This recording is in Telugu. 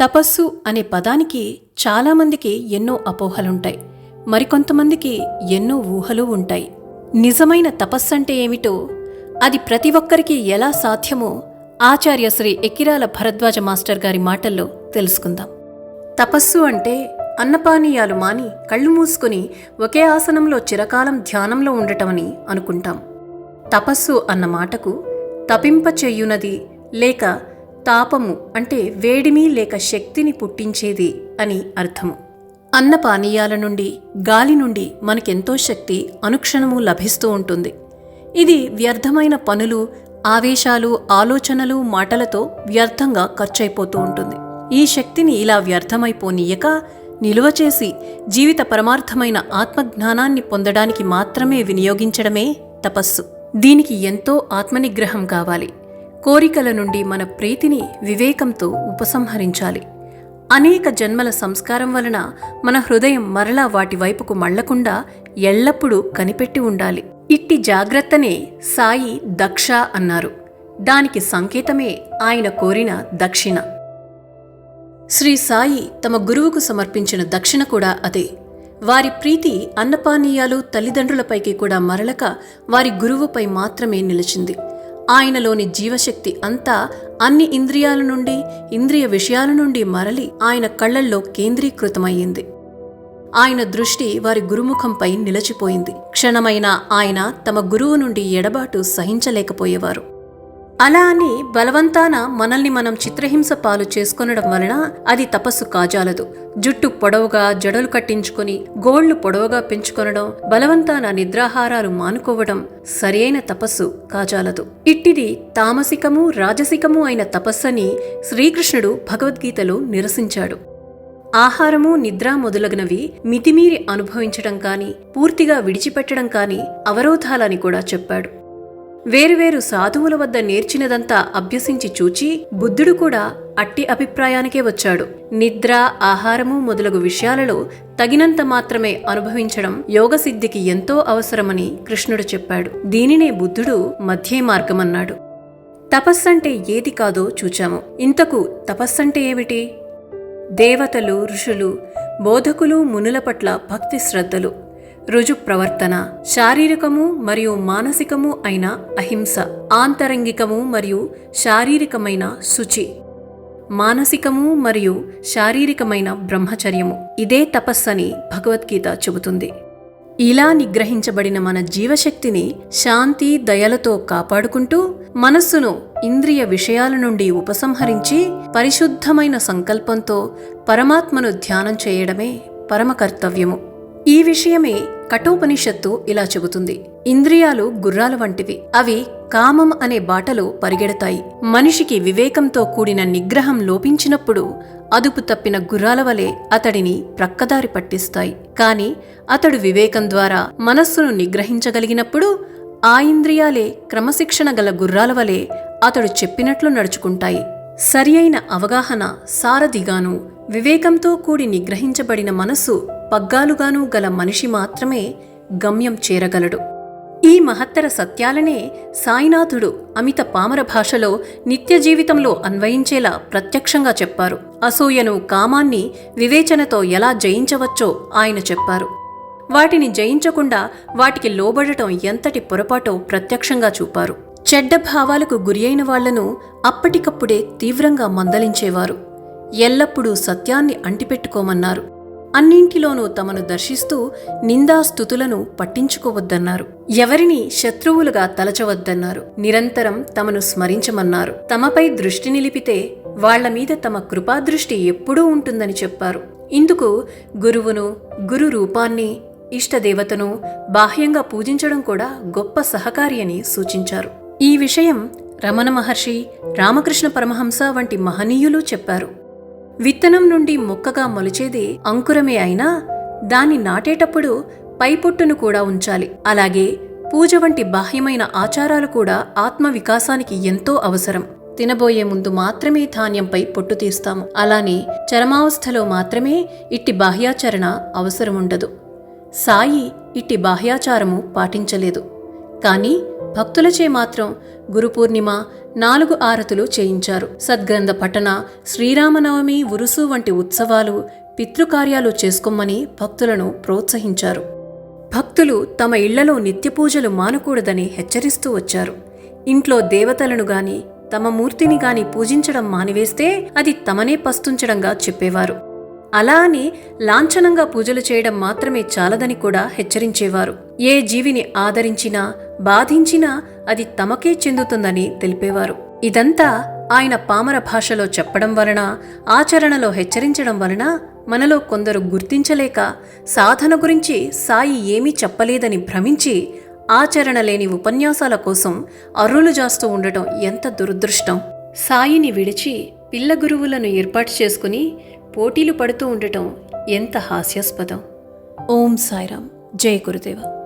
తపస్సు అనే పదానికి చాలామందికి ఎన్నో అపోహలుంటాయి. మరికొంతమందికి ఎన్నో ఊహలు ఉంటాయి. నిజమైన తపస్సు అంటే ఏమిటో అది ప్రతి ఒక్కరికి ఎలా సాధ్యమో ఆచార్య శ్రీ ఎకిరాల భరద్వాజ మాస్టర్ గారి మాటల్లో తెలుసుకుందాం. తపస్సు అంటే అన్నపానీయాలు మాని కళ్ళు మూసుకుని ఒకే ఆసనంలో చిరకాలం ధ్యానంలో ఉండటమని అనుకుంటాం. తపస్సు అన్న మాటకు తపింప చెయ్యునది లేక తాపము అంటే వేడిమి లేక శక్తిని పుట్టించేది అని అర్థము. అన్నపానీయాల నుండి గాలి నుండి మనకెంతో శక్తి అనుక్షణము లభిస్తూ ఉంటుంది. ఇది వ్యర్థమైన పనులు ఆవేశాలు ఆలోచనలు మాటలతో వ్యర్థంగా ఖర్చయిపోతూ ఉంటుంది. ఈ శక్తిని ఇలా వ్యర్థమైపోనీయక నిలువ చేసి జీవిత పరమార్థమైన ఆత్మజ్ఞానాన్ని పొందడానికి మాత్రమే వినియోగించడమే తపస్సు. దీనికి ఎంతో ఆత్మనిగ్రహం కావాలి. కోరికల నుండి మన ప్రీతిని వివేకంతో ఉపసంహరించాలి. అనేక జన్మల సంస్కారం వలన మన హృదయం మరలా వాటి వైపుకు మళ్ళకుండా ఎల్లప్పుడూ కనిపెట్టి ఉండాలి. ఇట్టి జాగ్రత్తనే సాయి దక్ష అన్నారు. దానికి సంకేతమే ఆయన కోరిన దక్షిణ. శ్రీ సాయి తమ గురువుకు సమర్పించిన దక్షిణ కూడా అదే. వారి ప్రీతి అన్నపానీయాలు తల్లిదండ్రులపైకి కూడా మరలక వారి గురువుపై మాత్రమే నిలిచింది. ఆయనలోని జీవశక్తి అంతా అన్ని ఇంద్రియాల నుండి ఇంద్రియ విషయాల నుండి మరలి ఆయన కళ్ళల్లో కేంద్రీకృతమయ్యింది. ఆయన దృష్టి వారి గురుముఖంపై నిలచిపోయింది. క్షణమైన ఆయన తమ గురువు నుండి ఎడబాటు సహించలేకపోయేవారు. అలా అని బలవంతాన మనల్ని మనం చిత్రహింస పాలు చేసుకొనడం వలన అది తపస్సు కాజాలదు. జుట్టు పొడవుగా జడలు కట్టించుకొని గోళ్ళు పొడవుగా పెంచుకొనడం బలవంతాన నిద్రాహారాలు మానుకోవడం సరియైన తపస్సు కాజాలదు. ఇట్టిది తామసికము రాజసికము అయిన తపస్సని శ్రీకృష్ణుడు భగవద్గీతలో నిరసించాడు. ఆహారము నిద్ర మొదలగునవి మితిమీరి అనుభవించడం కాని పూర్తిగా విడిచిపెట్టడం కాని అవరోధాలని కూడా చెప్పాడు. వేరువేరు సాధువుల వద్ద నేర్చినదంతా అభ్యసించి చూచి బుద్ధుడు కూడా అట్టి అభిప్రాయానికే వచ్చాడు. నిద్ర ఆహారము మొదలగు విషయాలలో తగినంత మాత్రమే అనుభవించడం యోగసిద్ధికి ఎంతో అవసరమని కృష్ణుడు చెప్పాడు. దీనినే బుద్ధుడు మధ్యే మార్గమన్నాడు. తపస్సంటే ఏది కాదో చూచాము. ఇంతకు తపస్సంటే ఏమిటి? దేవతలు ఋషులు బోధకులు మునుల పట్ల భక్తి శ్రద్ధలు. రుజు ప్రవర్తన శారీరకము మరియు మానసికము అయిన అహింస. ఆంతరంగికము మరియు శారీరకమైన శుచి. మానసికము మరియు శారీరకమైన బ్రహ్మచర్యము. ఇదే తపస్సని భగవద్గీత చెబుతుంది. ఇలా నిగ్రహించబడిన మన జీవశక్తిని శాంతి దయలతో కాపాడుకుంటూ మనస్సును ఇంద్రియ విషయాల నుండి ఉపసంహరించి పరిశుద్ధమైన సంకల్పంతో పరమాత్మను ధ్యానం చేయడమే పరమ కర్తవ్యము ఈ విషయమే కఠోపనిషత్తు ఇలా చెబుతుంది. ఇంద్రియాలు గుర్రాల వంటివి. అవి కామం అనే బాటలో పరిగెడతాయి. మనిషికి వివేకంతో కూడిన నిగ్రహం లోపించినప్పుడు అదుపు తప్పిన గుర్రాల వలె అతడిని ప్రక్కదారి పట్టిస్తాయి. కాని అతడు వివేకం ద్వారా మనస్సును నిగ్రహించగలిగినప్పుడు ఆ ఇంద్రియాలే క్రమశిక్షణ గల గుర్రాల వలె అతడు చెప్పినట్లు నడుచుకుంటాయి. సరియైన అవగాహన సారథిగాను వివేకంతో కూడి నిగ్రహించబడిన మనస్సు పగ్గాలుగాను గల మనిషి మాత్రమే గమ్యం చేరగలడు. ఈ మహత్తర సత్యాలనే సాయినాథుడు అమిత పామర భాషలో నిత్య జీవితంలో అన్వయించేలా ప్రత్యక్షంగా చెప్పారు. అసూయను కామాన్ని వివేచనతో ఎలా జయించవచ్చో ఆయన చెప్పారు. వాటిని జయించకుండా వాటికి లోబడటం ఎంతటి పొరపాటో ప్రత్యక్షంగా చూపారు. చెడ్డ భావాలకు గురియైన వాళ్ళను అప్పటికప్పుడే తీవ్రంగా మందలించేవారు. ఎల్లప్పుడూ సత్యాన్ని అంటిపెట్టుకోమన్నారు. అన్నింటిలోనూ తమను దర్శిస్తూ నిందాస్తుతులను పట్టించుకోవద్దన్నారు. ఎవరిని శత్రువులుగా తలచవద్దన్నారు. నిరంతరం తమను స్మరించమన్నారు. తమపై దృష్టి నిలిపితే వాళ్ళ మీద తమ కృపాదృష్టి ఎప్పుడూ ఉంటుందని చెప్పారు. ఇందుకు గురువును గురు రూపాన్ని ఇష్టదేవతను బాహ్యంగా పూజించడం కూడా గొప్ప సహకారి అని సూచించారు. ఈ విషయం రమణ మహర్షి రామకృష్ణ పరమహంస వంటి మహనీయులు చెప్పారు. విత్తనం నుండి మొక్కగా మొలిచేది అంకురమే అయినా దాన్ని నాటేటప్పుడు పైపొట్టును కూడా ఉంచాలి. అలాగే పూజ వంటి బాహ్యమైన ఆచారాలు కూడా ఆత్మ వికాసానికి ఎంతో అవసరం. తినబోయే ముందు మాత్రమే ధాన్యంపై పొట్టు తీస్తాము. అలానే చరమావస్థలో మాత్రమే ఇట్టి బాహ్యాచరణ అవసరముండదు. సాయి ఇట్టి బాహ్యాచారము పాటించలేదు. కానీ భక్తులచే మాత్రం గురు పూర్ణిమ నాలుగు ఆరతులు చేయించారు. సద్గ్రంథ పఠన శ్రీరామనవమి ఉరుసు వంటి ఉత్సవాలు పితృకార్యాలు చేసుకోమని భక్తులను ప్రోత్సహించారు. భక్తులు తమ ఇళ్ళలో నిత్యపూజలు మానకూడదని హెచ్చరిస్తూ వచ్చారు. ఇంట్లో దేవతలను గాని తమ మూర్తిని గాని పూజించడం మానివేస్తే అది తమనే పస్తుంచడంగా చెప్పేవారు. అలా అని లాంఛనంగా పూజలు చేయడం మాత్రమే చాలదని కూడా హెచ్చరించేవారు. ఏ జీవిని ఆదరించినా బాధించినా అది తమకే చెందుతుందని తెలిపేవారు. ఇదంతా ఆయన పామర భాషలో చెప్పడం వలన ఆచరణలో హెచ్చరించడం వలన మనలో కొందరు గుర్తించలేక సాధన గురించి సాయి ఏమీ చెప్పలేదని భ్రమించి ఆచరణ లేని ఉపన్యాసాల కోసం అర్రులు జాస్తూ ఉండటం ఎంత దురదృష్టం. సాయిని విడిచి పిల్ల గురువులను ఏర్పాటు చేసుకుని పోటీలు పడుతూ ఉండటం ఎంత హాస్యాస్పదం. ఓం సాయిరామ్. జయ గురుదేవ.